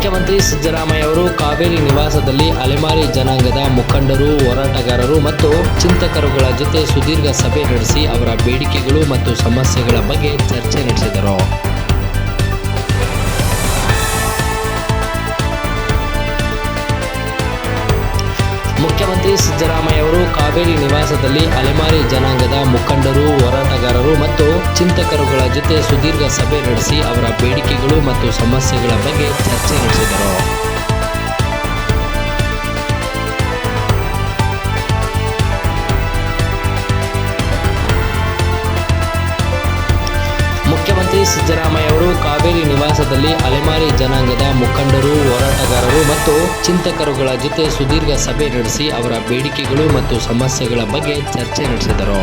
ಮುಖ್ಯಮಂತ್ರಿ ಸಿದ್ದರಾಮಯ್ಯ ಅವರು ಕಾವೇರಿ ನಿವಾಸದಲ್ಲಿ ಅಲೆಮಾರಿ ಜನಾಂಗದ ಮುಖಂಡರು, ಹೋರಾಟಗಾರರು ಮತ್ತು ಚಿಂತಕರುಗಳ ಜೊತೆ ಸುದೀರ್ಘ ಸಭೆ ನಡೆಸಿ ಅವರ ಬೇಡಿಕೆಗಳು ಮತ್ತು ಸಮಸ್ಯೆಗಳ ಬಗ್ಗೆ ಚರ್ಚೆ ನಡೆಸಿದರು. ಮುಖ್ಯಮಂತ್ರಿ ಸಿದ್ದರಾಮಯ್ಯ ಅವರು ಕಾವೇರಿ ನಿವಾಸದಲ್ಲಿ ಅಲೆಮಾರಿ ಮತ್ತು ಚಿಂತಕರುಗಳ ಜೊತೆ ಸುದೀರ್ಘ ಸಭೆ ನಡೆಸಿ ಅವರ ಬೇಡಿಕೆಗಳು ಮತ್ತು ಸಮಸ್ಯೆಗಳ ಬಗ್ಗೆ ಚರ್ಚೆ ನಡೆಸಿದರು. ಮುಖ್ಯಮಂತ್ರಿ ಸಿದ್ದರಾಮಯ್ಯ ಅವರು ಕಾವೇರಿ ನಿವಾಸದಲ್ಲಿ ಅಲೆಮಾರಿ ಜನಾಂಗದ ಮುಖಂಡರು, ಹೋರಾಟಗಾರರು ಮತ್ತು ಚಿಂತಕರುಗಳ ಜೊತೆ ಸುದೀರ್ಘ ಸಭೆ ನಡೆಸಿ ಅವರ ಬೇಡಿಕೆಗಳು ಮತ್ತು ಸಮಸ್ಯೆಗಳ ಬಗ್ಗೆ ಚರ್ಚೆ ನಡೆಸಿದರು.